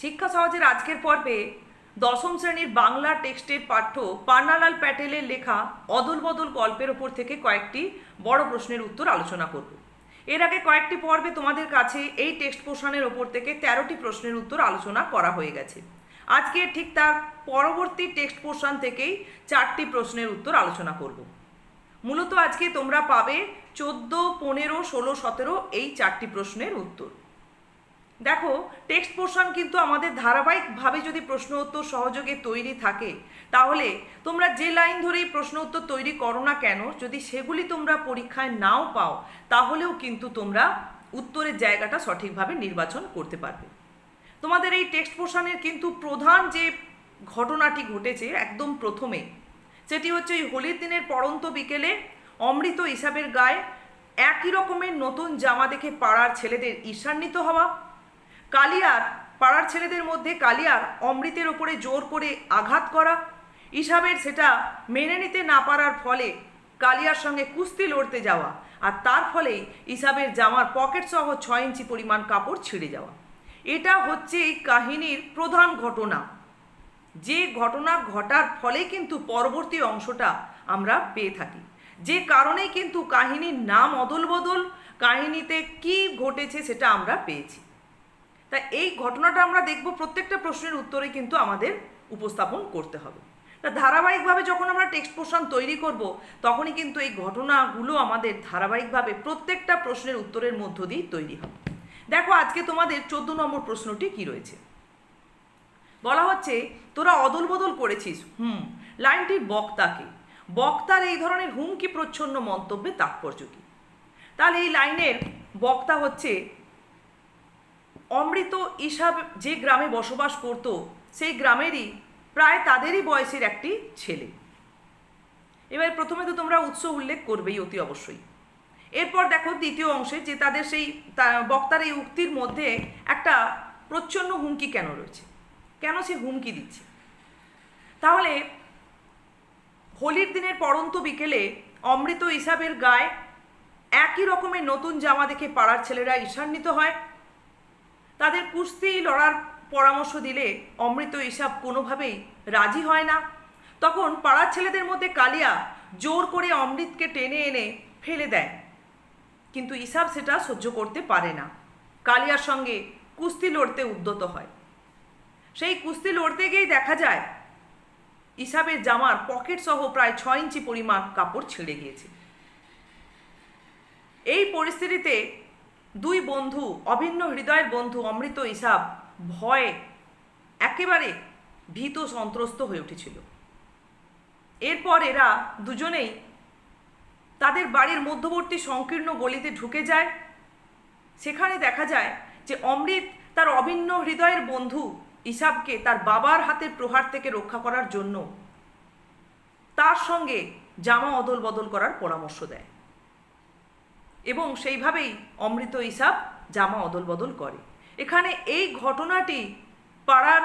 শিক্ষা সহজের আজকের পর্বে দশম শ্রেণির বাংলা টেক্সটের পাঠ্য পান্নালাল প্যাটেলের লেখা অদল বদল গল্পের ওপর থেকে কয়েকটি বড় প্রশ্নের উত্তর আলোচনা করব। এর আগে কয়েকটি পর্বে তোমাদের কাছে এই টেক্সট পোর্শনের ওপর থেকে তেরোটি প্রশ্নের উত্তর আলোচনা করা হয়ে গেছে। আজকে ঠিক তার পরবর্তী টেক্সট পোর্শন থেকেই চারটি প্রশ্নের উত্তর আলোচনা করব। মূলত আজকে তোমরা পাবে চোদ্দ, পনেরো, ষোলো, সতেরো এই চারটি প্রশ্নের উত্তর। দেখো টেক্সট পোর্শন কিন্তু আমাদের ধারাবাহিকভাবে যদি প্রশ্ন উত্তর সহযোগে তৈরি থাকে, তাহলে তোমরা যে লাইন ধরেই প্রশ্ন উত্তর তৈরি করো না কেন, যদি সেগুলি তোমরা পরীক্ষায় নাও পাও, তাহলেও কিন্তু তোমরা উত্তরের জায়গাটা সঠিকভাবে নির্বাচন করতে পারবে। তোমাদের এই টেক্সট পোর্শনের কিন্তু প্রধান যে ঘটনাটি ঘটেছে একদম প্রথমে, সেটি হচ্ছে ওই হোলির দিনের পড়ন্ত বিকেলে অমৃত ইসাবের গায়ে একই রকমের নতুন জামা দেখে পাড়ার ছেলেদের ঈর্ষান্বিত হওয়া কালিয়ার পাড়ার ছেলেদের মধ্যে কালিয়ার অমৃতের ওপরে জোর করে আঘাত করা। ইসাবের সেটা মেনে নিতে না পারার ফলে কালিয়ার সঙ্গে কুস্তি লড়তে যাওয়া আর তার ফলেই ইসাবের জামার পকেট সহ ছয় ইঞ্চি পরিমাণ কাপড় ছিঁড়ে যাওয়া। এটা হচ্ছে এই কাহিনীর প্রধান ঘটনা। যে ঘটনা ঘটার ফলে কিন্তু পরবর্তী অংশটা আমরা পেয়ে থাকি। যে কারণেই কিন্তু কাহিনীর নাম অদল বদল কাহিনীতে কি ঘটেছে সেটা আমরা পেয়েছি। তা এই ঘটনাটা আমরা দেখব প্রত্যেকটা প্রশ্নের উত্তরে কিন্তু আমাদের উপস্থাপন করতে হবে। তা ধারাবাহিকভাবে যখন আমরা টেক্সট পোর্শন তৈরি করব, তখনই কিন্তু এই ঘটনাগুলো আমাদের ধারাবাহিকভাবে প্রত্যেকটা প্রশ্নের উত্তরের মধ্য দিয়েই তৈরি হবে। দেখো, আজকে তোমাদের চোদ্দ নম্বর প্রশ্নটি কি রয়েছে? বলা হচ্ছে, তোরা অদল বদল করেছিস। হুম লাইনটির বক্তাকে বক্তার এই ধরনের হুমকি প্রচ্ছন্ন মন্তব্যে তাৎপর্য কী? তাহলে এই লাইনের বক্তা হচ্ছে অমৃত ইসাব যে গ্রামে বসবাস করত, সেই গ্রামেরই প্রায় তাদেরই বয়সের একটি ছেলে। এবার প্রথমে তো তোমরা উৎস উল্লেখ করবেই অতি অবশ্যই। এরপর দেখো দ্বিতীয় অংশে যে তাদের সেই বক্তার এই উক্তির মধ্যে একটা প্রচ্ছন্ন হুমকি কেন রয়েছে? কেন সে হুমকি দিচ্ছে? তাহলে হোলির দিনের পড়ন্ত বিকেলে অমৃত ইসাবের গায়ে একই রকমের নতুন জামা দেখে পাড়ার ছেলেরা ঈর্ষান্বিত হয়। তাদের কুস্তি লড়ার পরামর্শ দিলে অমৃত ইসাব কোনোভাবেই রাজি হয় না। তখন পাড়ার ছেলেদের মধ্যে কালিয়া জোর করে অমৃতকে টেনে এনে ফেলে দেয়। কিন্তু ইসাব সেটা সহ্য করতে পারে না। কালিয়ার সঙ্গে কুস্তি লড়তে উদ্যত হয়। সেই কুস্তি লড়তে গিয়েই দেখা যায়, ইসাবের জামার পকেট সহ প্রায় ছয় ইঞ্চি পরিমাণ কাপড় ছিঁড়ে গিয়েছে। এই পরিস্থিতিতে দুই বন্ধু, অভিন্ন হৃদয়ের বন্ধু অমৃত ইসাব ভয়ে একেবারে ভীত সন্ত্রস্ত হয়ে উঠেছিল। এরপর এরা দুজনেই তাদের বাড়ির মধ্যবর্তী সংকীর্ণ গলিতে ঢুকে যায়। সেখানে দেখা যায় যে অমৃত তার অভিন্ন হৃদয়ের বন্ধু ইসাবকে তার বাবার হাতের প্রহার থেকে রক্ষা করার জন্য তার সঙ্গে জামা অদল বদল করার পরামর্শ দেয়। এবং সেইভাবেই অমৃত ইসাব জামা অদল বদল করে। এখানে এই ঘটনাটি পাড়ার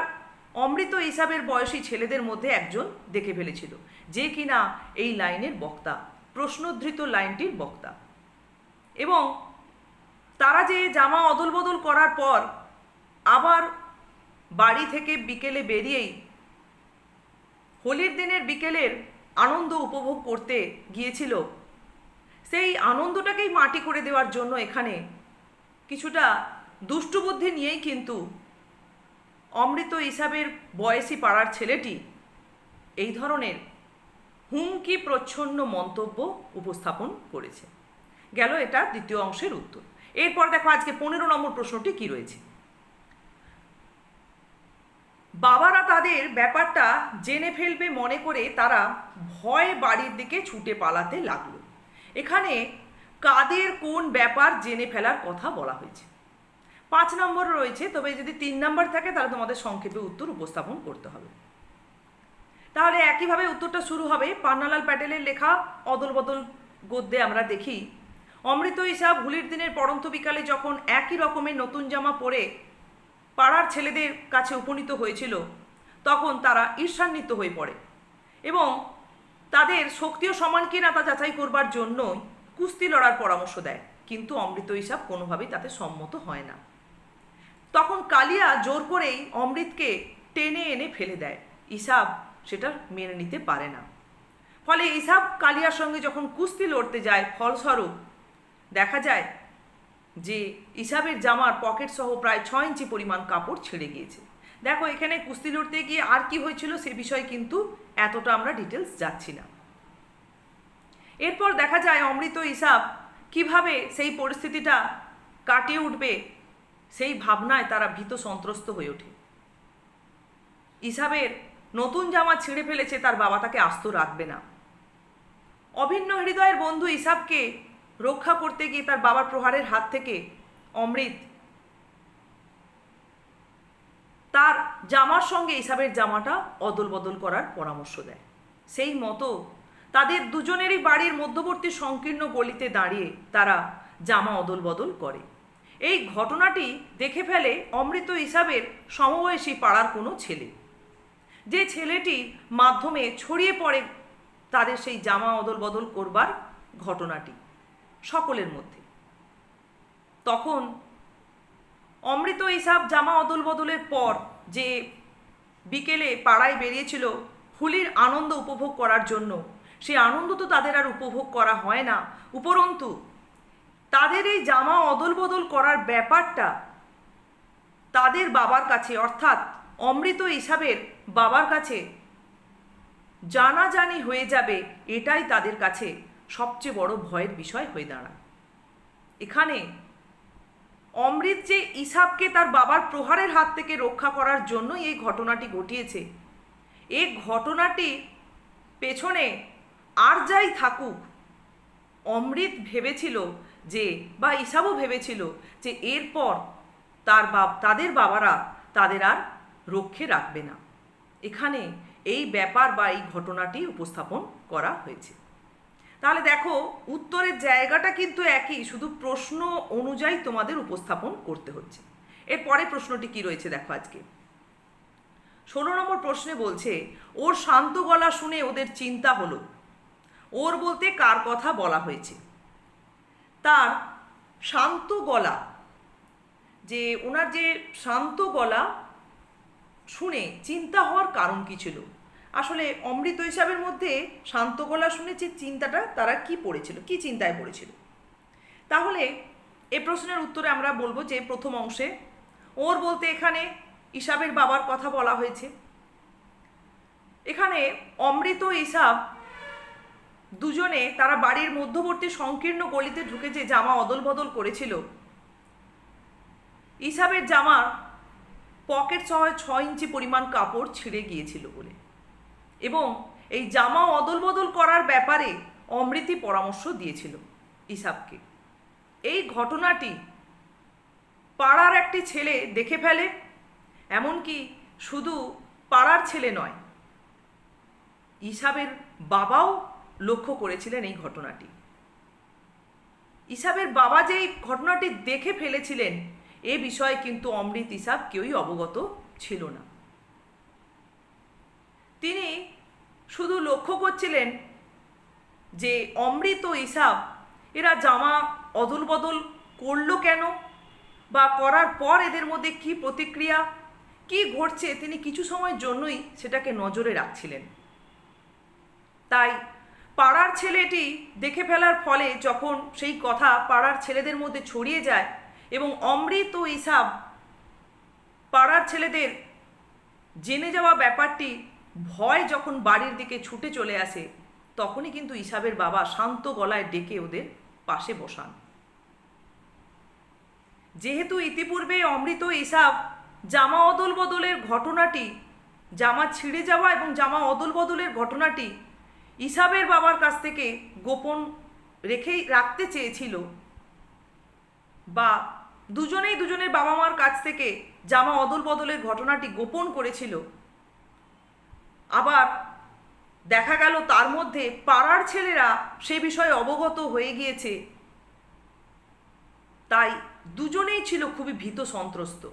অমৃত ইসাবের বয়সী ছেলেদের মধ্যে একজন দেখে ফেলেছিল, যে কিনা এই লাইনের বক্তা, প্রশ্নোদ্ধৃত লাইনটির বক্তা। এবং তারা যে জামা অদল বদল করার পর আবার বাড়ি থেকে বিকেলে বেরিয়েই হোলির দিনের বিকেলের আনন্দ উপভোগ করতে গিয়েছিল সেই আনন্দটাকেই মাটি করে দেওয়ার জন্য এখানে কিছুটা দুষ্টু বুদ্ধি নিয়েই কিন্তু অমৃত ইসাবের বয়সী পাড়ার ছেলেটি এই ধরনের হুমকি প্রচ্ছন্ন মন্তব্য উপস্থাপন করেছে। গেল এটা দ্বিতীয় অংশের উত্তর। এরপর দেখো আজকে পনেরো নম্বর প্রশ্নটি কি রয়েছে? বাবারা তাদের ব্যাপারটা জেনে ফেলবে মনে করে তারা ভয়ে বাড়ির দিকে ছুটে পালাতে লাগল। এখানে কাদের কোন ব্যাপার জেনে ফেলার কথা বলা হয়েছে। পাঁচ নম্বর রয়েছে, তবে যদি তিন নম্বর থাকে, তাহলে তোমাদের সংক্ষেপে উত্তর উপস্থাপন করতে হবে। তাহলে একইভাবে উত্তরটা শুরু হবে। পান্নালাল প্যাটেলের লেখা, অদল বদল গদ্যে আমরা দেখি, অমৃত ইসাব হোলির দিনের পড়ন্ত বিকালে যখন একই রকমের নতুন জামা পরে পাড়ার ছেলেদের কাছে উপনীত হয়েছিল, তখন তারা ঈর্ষান্বিত হয়ে পড়ে এবং তাদের শক্তিও সমান কিনা তা যাচাই করবার জন্যই কুস্তি লড়ার পরামর্শ দেয়। কিন্তু অমৃত হিসাব কোনোভাবেই তাতে সম্মত হয় না। তখন কালিয়া জোর করেই অমৃতকে টেনে এনে ফেলে দেয়। ইসাব সেটা মেনে নিতে পারে না। ফলে ইসাব কালিয়ার সঙ্গে যখন কুস্তি লড়তে যায়, ফলস্বরূপ দেখা যায় যে ইসাবের জামার পকেট সহ প্রায় ছ ইঞ্চি পরিমাণ কাপড় ছেড়ে গিয়েছে। দেখো, এখানে কুস্তি লড়তে গিয়ে আর কি হয়েছিল সে বিষয়ে কিন্তু এতটা আমরা ডিটেলস যাচ্ছি না। এরপর দেখা যায় অমৃত ইসাব কীভাবে সেই পরিস্থিতিটা কাটিয়ে উঠবে, সেই ভাবনায় তারা ভীত সন্ত্রস্ত হয়ে ওঠে। ইসাবের নতুন জামা ছিঁড়ে ফেলেছে তার বাবা, তাকে আস্ত রাখবে না। অভিন্ন হৃদয়ের বন্ধু ইসাবকে রক্ষা করতে গিয়ে তার বাবার প্রহারের হাত থেকে অমৃত তার জামার সঙ্গে ইসাবের জামাটা অদল বদল করার পরামর্শ দেয়। সেই মতো তাদের দুজনেরই বাড়ির মধ্যবর্তী সংকীর্ণ গলিতে দাঁড়িয়ে তারা জামা অদল বদল করে। এই ঘটনাটি দেখে ফেলে অমৃত ইসাবের সমবয়সী পাড়ার কোনো ছেলে। যে ছেলেটি মাধ্যমে ছড়িয়ে পড়ে তাদের সেই জামা অদল বদল করবার ঘটনাটি সকলের মধ্যে। তখন অমৃত ইসাব জামা অদল বদলের পর যে বিকেলে পাড়ায় বেরিয়েছিল হোলির আনন্দ উপভোগ করার জন্য সেই আনন্দ তো তাদের আর উপভোগ করা হয় না। উপরন্তু, তাদের এই জামা অদল বদল করার ব্যাপারটা তাদের বাবার কাছে, অর্থাৎ অমৃত ইসাবের বাবার কাছে জানাজানি হয়ে যাবে এটাই তাদের কাছে সবচেয়ে বড় ভয়ের বিষয় হয়ে দাঁড়ায়। এখানে অমৃত যে ইসাবকে তার বাবার প্রহারের হাত থেকে রক্ষা করার জন্যই এই ঘটনাটি ঘটিয়েছে। এই ঘটনাটি পেছনে আর যাই থাকুক, অমৃত ভেবেছিল যে, বা ইসাবও ভেবেছিল যে এরপর তার বাপ তাদের বাবারা তাদের আর রক্ষে রাখবে না। এখানে এই ব্যাপার বা এই ঘটনাটি উপস্থাপন করা হয়েছে। তাহলে দেখো, উত্তরের জায়গাটা কিন্তু একই, শুধু প্রশ্ন অনুযায়ী তোমাদের উপস্থাপন করতে হচ্ছে। এরপরে প্রশ্নটি কি রয়েছে দেখো আজকে। ষোলো নম্বর প্রশ্নে বলছে, ওর শান্ত গলা শুনে ওদের চিন্তা হলো। ওর বলতে কার কথা বলা হয়েছে? তার শান্ত গলা, যে ওনার যে শান্ত গলা শুনে চিন্তা হওয়ার কারণ কি ছিল? আসলে অমৃত হিসাবের মধ্যে শান্ত গলা শুনে যে চিন্তাটা তারা কি পড়েছিল, কি চিন্তায় পড়েছিল? তাহলে এ প্রশ্নের উত্তরে আমরা বলব যে প্রথম অংশে, ওর বলতে এখানে ইসাবের বাবার কথা বলা হয়েছে। এখানে অমৃত ইসাব দুজনে তারা বাড়ির মধ্যবর্তী সংকীর্ণ গলিতে ঢুকে যে জামা অদল বদল করেছিল, ইসাবের জামার পকেট সহ ছ ইঞ্চি পরিমাণ কাপড় ছিঁড়ে গিয়েছিল বলে। এবং এই জামা অদল বদল করার ব্যাপারে অমৃতি পরামর্শ দিয়েছিল ইসাবকে। এই ঘটনাটি পাড়ার একটি ছেলে দেখে ফেলে, এমনকি শুধু পাড়ার ছেলে নয়, ইসাবের বাবাও লক্ষ্য করেছিলেন এই ঘটনাটি। ইসাবের বাবা যে এই ঘটনাটি দেখে ফেলেছিলেন, এ বিষয়ে কিন্তু অমৃত ইসাব কেউই অবগত ছিল না। তিনি শুধু লক্ষ্য করছিলেন যে অমৃত ইসাব এরা জামা অদল বদল করল কেন? বা করার পর এদের মধ্যে কি প্রতিক্রিয়া? কি ঘটছে? তিনি কিছু সময়ের জন্যই সেটাকে নজরে রাখছিলেন। তাই পাড়ার ছেলেটি দেখে ফেলার ফলে যখন সেই কথা পাড়ার ছেলেদের মধ্যে ছড়িয়ে যায় এবং অমৃত ইসাব পাড়ার ছেলেদের জেনে যাওয়া ব্যাপারটি ভয় যখন বাড়ির দিকে ছুটে চলে আসে, তখনই কিন্তু ইসাবের বাবা শান্ত গলায় ডেকে ওদের পাশে বসান। যেহেতু ইতিপূর্বে অমৃত ইসাব জামা অদল বদলের ঘটনাটি, জামা ছিঁড়ে যাওয়া এবং জামা অদল বদলের ঘটনাটি ইসাবের বাবার কাছ থেকে গোপন রেখেই রাখতে চেয়েছিল বা দুজনেই দুজনের বাবা মার কাছ থেকে জামা অদল বদলের ঘটনাটি গোপন করেছিল আবার দেখা গেল তার মধ্যে পাড়ার ছেলেরা সে বিষয়ে অবগত হয়ে গিয়েছে। তাই দুজনেই ছিল খুবই ভীত সন্ত্রস্ত।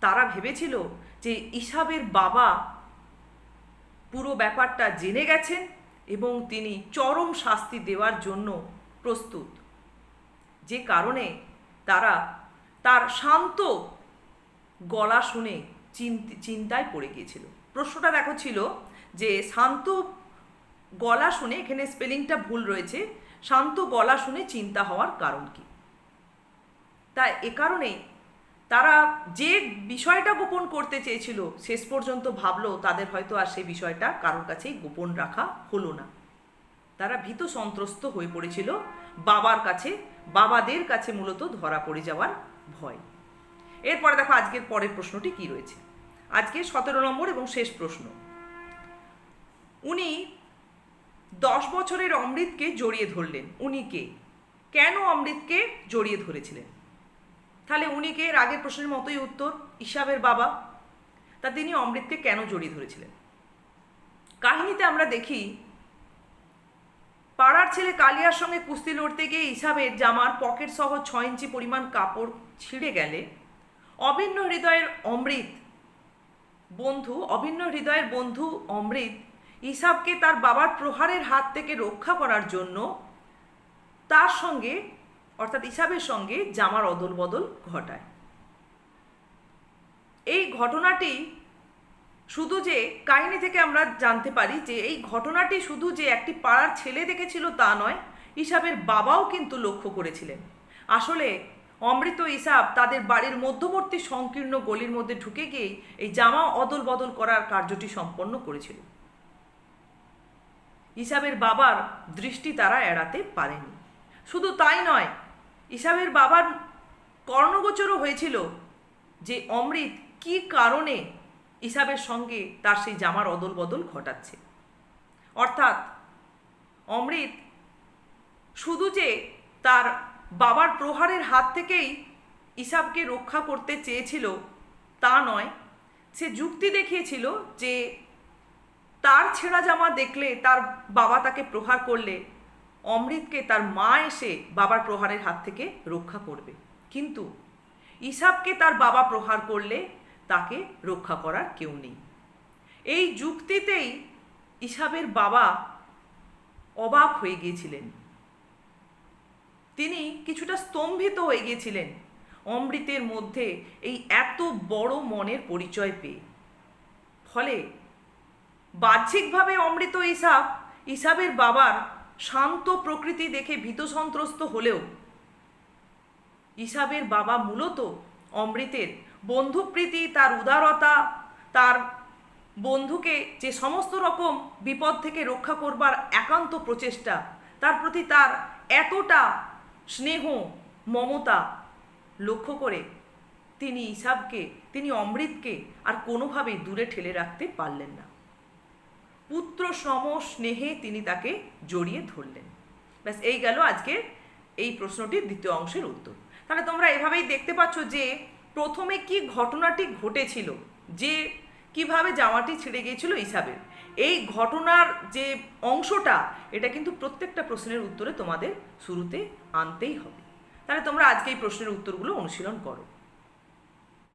তারা ভেবেছিল যে ইসাবের বাবা পুরো ব্যাপারটা জেনে গেছেন এবং তিনি চরম শাস্তি দেওয়ার জন্য প্রস্তুত। যে কারণে তারা তার শান্ত গলা শুনে চিন্তি- চিন্তায় পড়ে গিয়েছিল। প্রশ্নটা দেখো ছিল যে শান্ত গলা শুনে, এখানে স্পেলিংটা ভুল রয়েছে, শান্ত গলা শুনে চিন্তা হওয়ার কারণ কি? তাই এ কারণেই তারা যে বিষয়টা গোপন করতে চেয়েছিল, শেষ পর্যন্ত ভাবলো তাদের হয়তো আর সেই বিষয়টা কারোর কাছেই গোপন রাখা হলো না। তারা ভীত সন্ত্রস্ত হয়ে পড়েছিল বাবার কাছে, বাবাদের কাছে মূলত ধরা পড়ে যাওয়ার ভয়। এরপরে দেখো আজকের পরের প্রশ্নটি কি রয়েছে? আজকে সতেরো নম্বর এবং শেষ প্রশ্ন। উনি দশ বছরের অমৃতকে জড়িয়ে ধরলেন। উনি কে? কেন অমৃতকে জড়িয়ে ধরেছিলেন? তাহলে উনি কে? আগের প্রশ্নের মতোই উত্তর, ইসাবের বাবা। তা তিনি অমৃতকে কেন জড়িয়ে ধরেছিলেন? কাহিনীতে আমরা দেখি, পাড়ার ছেলে কালিয়ার সঙ্গে কুস্তি লড়তে গিয়ে ইসাবের জামার পকেট সহ ছ ইঞ্চি পরিমাণ কাপড় ছিঁড়ে গেলে অভিন্ন হৃদয়ের অমৃত বন্ধু, অভিন্ন হৃদয়ের বন্ধু অমৃত, ইসাবকে তার বাবার প্রহারের হাত থেকে রক্ষা করার জন্য তার সঙ্গে, অর্থাৎ ইসাবের সঙ্গে জামার অদল বদল ঘটায়। এই ঘটনাটি শুধু যে কাহিনী থেকে আমরা জানতে পারি যে এই ঘটনাটি শুধু যে একটি পাড়ার ছেলে দেখেছিল তা নয়, ইসাবের বাবাও কিন্তু লক্ষ্য করেছিলেন। আসলে অমৃত ইসাব তাদের বাড়ির মধ্যবর্তী সংকীর্ণ গলির মধ্যে ঢুকে গিয়ে এই জামা অদল বদল করার কার্যটি সম্পন্ন করেছিল। ইসাবের বাবার দৃষ্টি তারা এড়াতে পারেনি। শুধু তাই নয়, ইসাবের বাবার কর্ণগোচরও হয়েছিল যে অমৃত কি কারণে ইসাবের সঙ্গে তার সেই জামার অদল বদল ঘটাচ্ছে। অর্থাৎ অমৃত শুধু যে তার বাবার প্রহারের হাত থেকেই ইসাবকে রক্ষা করতে চেয়েছিল, তা নয়, সে যুক্তি দেখিয়েছিল যে তার ছেঁড়া জামা দেখলে তার বাবা তাকে প্রহার করলে, অমৃতকে তার মা এসে বাবার প্রহারের হাত থেকে রক্ষা করবে। কিন্তু ইসাবকে তার বাবা প্রহার করলে তাকে রক্ষা করার কেউ নেই। এই যুক্তিতেই ইসাবের বাবা অবাক হয়ে গিয়েছিলেন। তিনি কিছুটা স্তম্ভিত হয়ে গিয়েছিলেন অমৃতের মধ্যে এই এত বড় মনের পরিচয় পেয়ে। ফলে বাহ্যিকভাবে অমৃত ইসাব, ইসাবের বাবার শান্ত প্রকৃতি দেখে ভীত সন্ত্রস্ত হলেও ইসাবের বাবা মূলত অমৃতের বন্ধুপ্রীতি, তার উদারতা, তার বন্ধুকে যে সমস্ত রকম বিপদ থেকে রক্ষা করবার একান্ত প্রচেষ্টা, তার প্রতি তার এতটা স্নেহ, মমতা লক্ষ্য করে তিনি ইসাবকে, তিনি অমৃতকে আর কোনোভাবেই দূরে ঠেলে রাখতে পারলেন না। পুত্র সম স্নেহে তিনি তাকে জড়িয়ে ধরলেন। ব্যাস, এই গেল আজকে এই প্রশ্নটির দ্বিতীয় অংশের উত্তর। তাহলে তোমরা এভাবেই দেখতে পাচ্ছ যে প্রথমে কি ঘটনাটি ঘটেছিল, যে কীভাবে জামাটি ছিঁড়ে গিয়েছিল ইসাবের? এই ঘটনার যে অংশটা, এটা কিন্তু প্রত্যেকটা প্রশ্নের উত্তরে তোমাদের শুরুতে আনতেই হবে। তাহলে তোমরা আজকে এই প্রশ্নের উত্তরগুলো অনুশীলন করো।